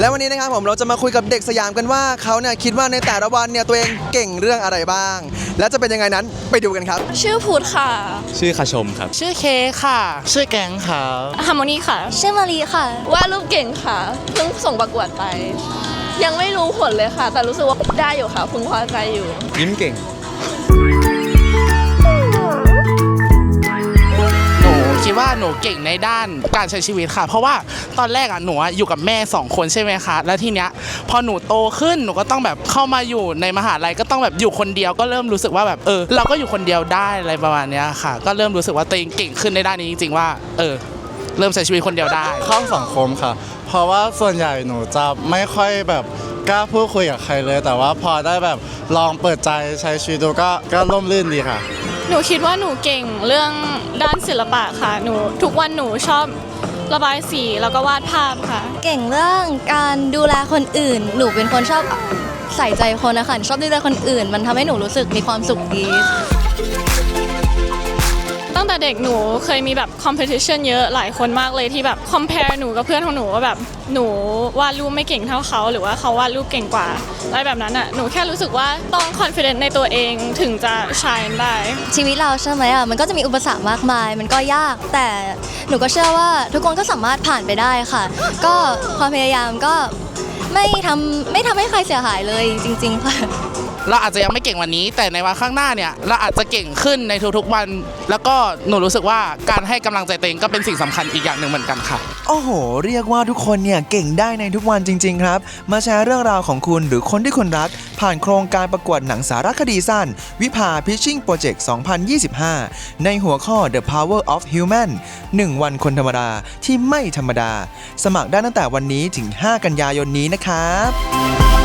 แล้ววันนี้นะครับผมเราจะมาคุยกับเด็กสยามกันว่าเขาเนี่ยคิดว่าในแต่ละวันเนี่ยตัวเองเก่งเรื่องอะไรบ้าง และจะเป็นยังไงนั้นไปดูกันครับ ชื่อพูดค่ะ ชื่อคาชมครับ ชื่อเคกค่ะ ชื่อแกงครับฮาร์โมนีค่ะ ชื่อมารีค่ะวาดรูปเก่งค่ะ เพิ่งส่งประกวดไป ยังไม่รู้ผลเลยค่ะ แต่รู้สึกว่าได้อยู่ค่ะพึงพอใจอยู่ ยิ้มเก่ง ว่าหนูเก่งในด้านการใช้ชีวิตค่ะ เพราะว่าตอนแรกอะหนูอะอยู่กับแม่สองคนใช่ไหมคะ แล้วทีเนี้ยพอหนูโตขึ้นหนูก็ต้องแบบเข้ามาอยู่ในมหาลัยก็ต้องแบบอยู่คนเดียวก็เริ่มรู้สึกว่าแบบเออ เราก็อยู่คนเดียวได้อะไรประมาณเนี้ยค่ะ ก็เริ่มรู้สึกว่าตัวเองเก่งขึ้นในด้านนี้จริงๆว่า เออ เริ่มใช้ชีวิตคนเดียวได้ เข้าสังคมค่ะ เพราะว่าส่วนใหญ่หนูจะไม่ค่อยแบบกล้าพูดคุยกับใครเลย แต่ว่าพอได้แบบลองเปิดใจใช้ชีวิตดูก็ก็ร่มรื่นดีค่ะ หนูคิดว่าหนูเก่งเรื่องด้านศิลปะค่ะ หนูทุกวันหนูชอบระบายสีแล้วก็วาดภาพค่ะ เก่งเรื่องการดูแลคนอื่น หนูเป็นคนชอบใส่ใจคนนะคะชอบดูแลคนอื่น มันทำให้หนูรู้สึกมีความสุขดี ตั้งแต่เด็กหนูเคยมีแบบคอมเพ t i ชันเยอะหลายคนมากเลยที่แบบคอมเพลหนูกับเพื่อนของหนูว่าแบบหนูวาดรูปไม่เก่งเท่าเขา หรือว่าเขาวาดรูปเก่งกว่าอะไรแบบนั้นอะหนูแค่รู้สึกว่าต้องคอนฟ idence ในตัวเองถึงจะชายได้ ชีวิตเราใช่ไหมอะมันก็จะมีอุปสรรคมากมาย มันก็ยากแต่หนูก็เชื่อว่าทุกคนก็สามารถผ่านไปได้ค่ะ ก็ความพยายามก็ไม่ทำไม่ทำให้ใครเสียหายเลยจริง ๆ ค่ะ เราอาจจะยังไม่เก่งวันนี้ แต่ในวันข้างหน้าเนี่ยเราอาจจะเก่งขึ้นในทุกๆวัน แล้วก็หนูรู้สึกว่าการให้กำลังใจตัวเองก็เป็นสิ่งสำคัญอีกอย่างหนึ่งเหมือนกันค่ะ โอ้โห เรียกว่าทุกคนเนี่ยเก่งได้ในทุกวันจริง ๆ ครับ มาแชร์เรื่องราวของคุณหรือคนที่คุณรัก ผ่านโครงการประกวดหนังสารคดีสั้น วิภา Pitching Project 2025 ในหัวข้อ The Power of Human 1 วันคนธรรมดาที่ไม่ธรรมดา สมัครได้ตั้งแต่วันนี้ถึง 5 กันยายนนี้นะครับ